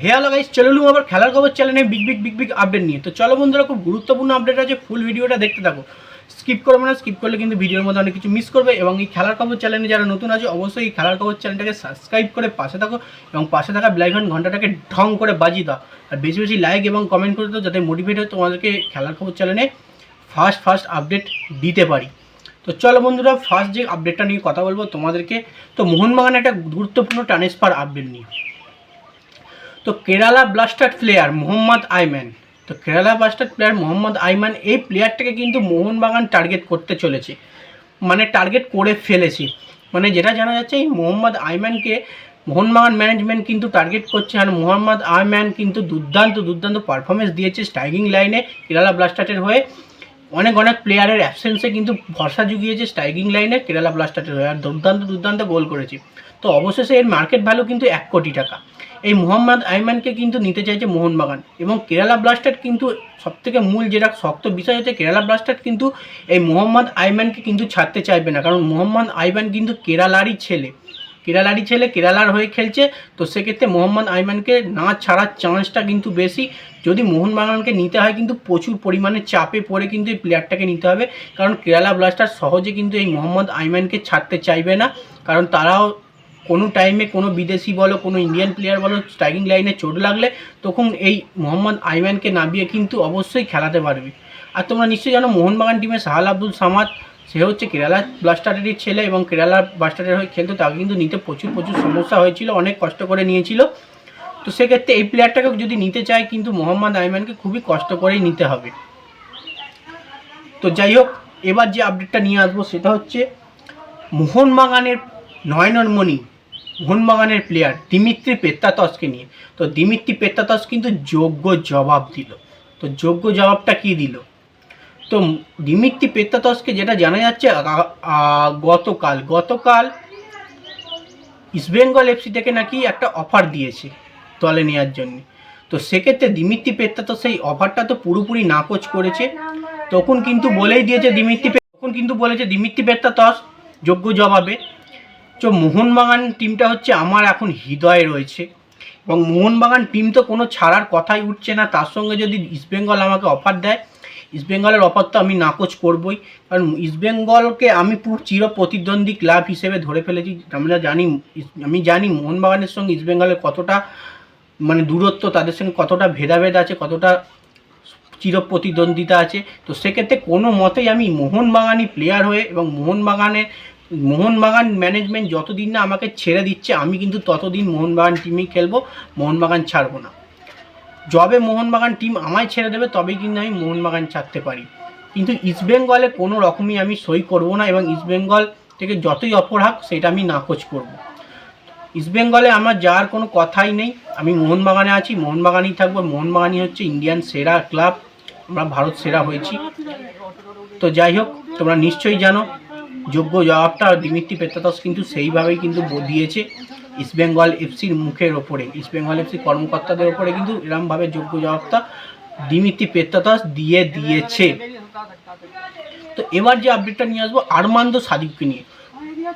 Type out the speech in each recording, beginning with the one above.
Hello guys চলুন আবার খেলার খবর চ্যানেলে big big big big update নিয়ে। তো চলো বন্ধুরা, খুব গুরুত্বপূর্ণ আপডেট আছে ফুল ভিডিওটা দেখতে থাকো। স্কিপ করবে না স্কিপ করলে কিন্তু ভিডিওর মধ্যে অনেক কিছু মিস করবে, এবং এই খেলার খবর চ্যানেলে যারা নতুন আছে, অবশ্যই এই খেলার খবর চ্যানেলটাকে সাবস্ক্রাইব করে পাশে থাকো, এবং পাশে থাকা ব্লাইকন ঘন্টাটাকে ঢং করে বাজিয়ে দাও। আর বেশি বেশি লাইক এবং কমেন্ট করে দাও, যাতে মোটিভেট হয় তোমাদেরকে খেলার খবর চ্যানেলে ফার্স্ট ফার্স্ট আপডেট দিতে পারি। তো চলো বন্ধুরা ফার্স্ট যে আপডেটটা নিয়ে কথা বলব তোমাদেরকে। তো মোহনবাগান একটা গুরুত্বপূর্ণ ট্রান্সফার আপডেট নিয়ে। তো কেরালা ব্লাস্টার প্লেয়ার মোহাম্মদ আইম্যান। তো কেরালা ব্লাস্টার প্লেয়ার মোহাম্মদ আইমান এই প্লেয়ারটাকে কিন্তু মোহনবাগান টার্গেট করতে চলেছে। মানে টার্গেট করে ফেলেছে। মানে যেটা জানা যাচ্ছে, এই মোহাম্মদ আইম্যানকে মোহনবাগান ম্যানেজমেন্ট কিন্তু টার্গেট করছে আর মোহাম্মদ আইম্যান কিন্তু দুর্দান্ত দুর্দান্ত পারফরমেন্স দিয়েছে স্ট্রাইকিং লাইনে কেরালা ব্লাস্টারের হয়ে। অনেক অনেক প্লেয়ারের অ্যাবসেন্সে কিন্তু ভরসা জুগিয়েছে স্ট্রাইকিং লাইনে কেরালা ব্লাস্টারের হয়ে আর দুর্দান্ত দুর্দান্ত গোল করেছে। তো অবশেষে এর মার্কেট ভ্যালু কিন্তু এক কোটি টাকা। এই মোহাম্মদ আইমানকে কিন্তু নিতে চাইছে মোহনবাগান এবং কেরালা ব্লাস্টার কিন্তু সবথেকে মূল যেটা শক্ত বিষয় হচ্ছে কেরালা ব্লাস্টার কিন্তু এই মোহাম্মদ আইমানকে কিন্তু ছাড়তে চাইবে না। কারণ মোহাম্মদ আইমান কিন্তু কেরালারই ছেলে। কেরালারই ছেলে, কেরালার হয়ে খেলছে। তো সেক্ষেত্রে মোহাম্মদ আইমানকে না ছাড়ার চান্সটা কিন্তু বেশি। যদি মোহনবাগানকে নিতে হয় কিন্তু প্রচুর পরিমাণে চাপে পড়ে কিন্তু এই প্লেয়ারটাকে নিতে হবে। কারণ কেরালা ব্লাস্টার সহজে কিন্তু এই মোহাম্মদ আইমানকে ছাড়তে চাইবে না। কারণ তারাও কোনো টাইমে কোনো বিদেশি বলো, কোনো ইন্ডিয়ান প্লেয়ার বলো স্ট্রাইকিং লাইনে চোট লাগলে তখন এই মোহাম্মদ আইম্যানকে নামিয়ে কিন্তু অবশ্যই খেলাতে পারবে। আর তোমরা নিশ্চয়ই জানো মোহনবাগান টিমের সাহাল আব্দুল সামাদ সে হচ্ছে কেরালা ব্লাস্টারেরই ছেলে এবং কেরালা ব্লাস্টারের হয়ে খেলতো, তাকে কিন্তু নিতে প্রচুর প্রচুর সমস্যা হয়েছিল, অনেক কষ্ট করে নিয়েছিল। তো সেক্ষেত্রে এই প্লেয়ারটাকে যদি নিতে চায়, কিন্তু মোহাম্মদ আইম্যানকে খুবই কষ্ট করেই নিতে হবে। তো যাই হোক, এবার যে আপডেটটা নিয়ে আসব সেটা হচ্ছে মোহনবাগানের নয়নমণি মোহনবাগানের প্লেয়ার দিমিত্রি পেত্তাতসকে নিয়ে। তো দিমিত্রি পেত্তাতস কিন্তু যোগ্য জবাব দিল। তো যোগ্য জবাবটা কি দিল? তো দিমিত্রি পেত্তাতসকে যেটা জানা যাচ্ছে গতকাল গতকাল ইস্টবেঙ্গল এফসি থেকে নাকি একটা অফার দিয়েছে দলে নেওয়ার জন্য। তো সেক্ষেত্রে দিমিত্রি পেত্তাতস সেই অফারটা তো পুরোপুরি নাকচ করেছে। তখন কিন্তু বলেই দিয়েছে দিমিত্রি তখন কিন্তু বলেছে দিমিত্রি পেত্তাতস যোগ্য জবাবে। তো মোহনবাগান টিমটা হচ্ছে আমার এখন হৃদয়ে রয়েছে। এবং মোহনবাগান টিম তো কোনো ছাড়ার কথাই উঠছে না। তার সঙ্গে যদি ইস্টবেঙ্গল আমাকে অফার দেয় ইস্টবেঙ্গলের তো আমি নাকচ করবই। কারণ ইস্টবেঙ্গলকে আমি পুরো চির প্রতিদ্বন্দ্বী ক্লাব হিসেবে ধরে ফেলেছি। আমরা জানি, আমি জানি মোহনবাগানের সঙ্গে ইস্টবেঙ্গলের কতটা মানে দূরত্ব, তাদের সঙ্গে কতটা ভেদাভেদ আছে, কতটা চির প্রতিদ্বন্দ্বিতা আছে। তো সেক্ষেত্রে কোনো মতেই আমি মোহনবাগানই প্লেয়ার হয়ে এবং মোহনবাগানের, মোহনবাগান ম্যানেজমেন্ট যতদিন না আমাকে ছেড়ে দিচ্ছে, আমি কিন্তু ততদিন মোহনবাগান টিমেই খেলব, মোহনবাগান ছাড়বো না। যবে মোহনবাগান টিম আমায় ছেড়ে দেবে, তবেই কিন্তু আমি মোহনবাগান ছাড়তে পারি। কিন্তু ইস্টবেঙ্গলে কোনো রকমই আমি সই করব না এবং ইস্টবেঙ্গল থেকে যতই অফার হোক, সেটা আমি নাকচ করব। ইস্টবেঙ্গলে আমার যাওয়ার কোনো কথাই নেই। আমি মোহনবাগানে আছি, মোহনবাগানই থাকব। মোহনবাগানই হচ্ছে ইন্ডিয়ান সেরা ক্লাব আমরা ভারত সেরা হয়েছি। তো যাই হোক, তোমরা নিশ্চয়ই জানো, যোগ্য জবাবটা দিমিত্রি পেত্তাতস কিন্তু সেইভাবেই কিন্তু দিয়েছে। ইস্টবেঙ্গল এফসির মুখের ওপরে ইস্টবেঙ্গল এফসি কর্মকর্তাদের ওপরে কিন্তু এরমভাবে যোগ্য জবাবটা দিমিত্রি পেত্তাতস দিয়ে দিয়েছে। তো এবার যে আপডেটটা নিয়ে আসব, আরমান্দ সাদিককে নিয়ে।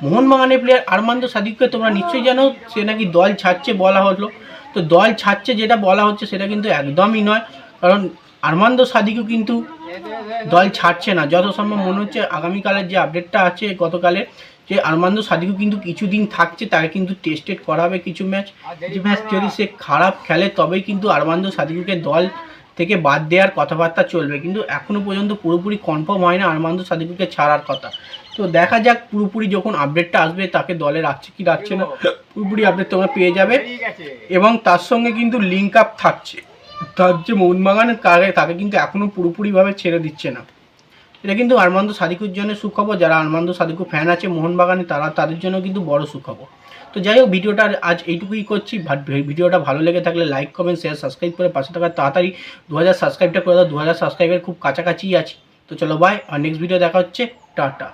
মোহনবাগানের প্লেয়ার আরমান্দ সাদিককে তোমরা নিশ্চয়ই জানো, সে নাকি দল ছাড়ছে বলা হলো। তো দল ছাড়ছে যেটা বলা হচ্ছে সেটা কিন্তু একদমই নয়, কারণ আরমান্দ সাদিকও কিন্তু দল ছাড়ছে না। যত সম্ভব মনে হচ্ছে আগামীকালের যে আপডেটটা আছে গতকালের যে আরমান্দ সাদিকও কিন্তু কিছুদিন থাকছে তাকে কিন্তু টেস্টেড করাবে কিছু ম্যাচ কিছু ম্যাচ যদি সে খারাপ খেলে তবেই কিন্তু আরমান্দ সাদিকুকে দল থেকে বাদ দেওয়ার কথাবার্তা চলবে। কিন্তু এখনও পর্যন্ত পুরোপুরি কনফার্ম হয় না আরমান্দ সাদিকুকে ছাড়ার কথা। তো দেখা যাক পুরোপুরি যখন আপডেটটা আসবে তাকে দলে রাখছে কি রাখছে না পুরোপুরি আপডেট তোমরা পেয়ে যাবে। এবং তার সঙ্গে কিন্তু লিঙ্ক আপ থাকছে। তার যে মোহনবাগানের কারে তাকে কিন্তু এখনও পুরোপুরিভাবে ছেড়ে দিচ্ছে না। এটা কিন্তু আরমান্দ সাদিকুর জন্য সুখবর, যারা আরমান্দ সাদিকু ফ্যান আছে, মোহনবাগানে, তারা তাদের জন্য কিন্তু বড় সুখবর। তো যাই হোক, ভিডিওটা আজ এইটুকুই করছি। ভিডিওটা ভালো লেগে থাকলে লাইক কমেন্ট শেয়ার সাবস্ক্রাইব করে পাশে থাকা তাড়াতাড়ি দু হাজার সাবস্ক্রাইবটা করে দাও। দু হাজার সাবস্ক্রাইবের খুব কাছাকাছিই আছি। তো চলো বাই আর নেক্সট ভিডিও দেখা হচ্ছে। টাটা।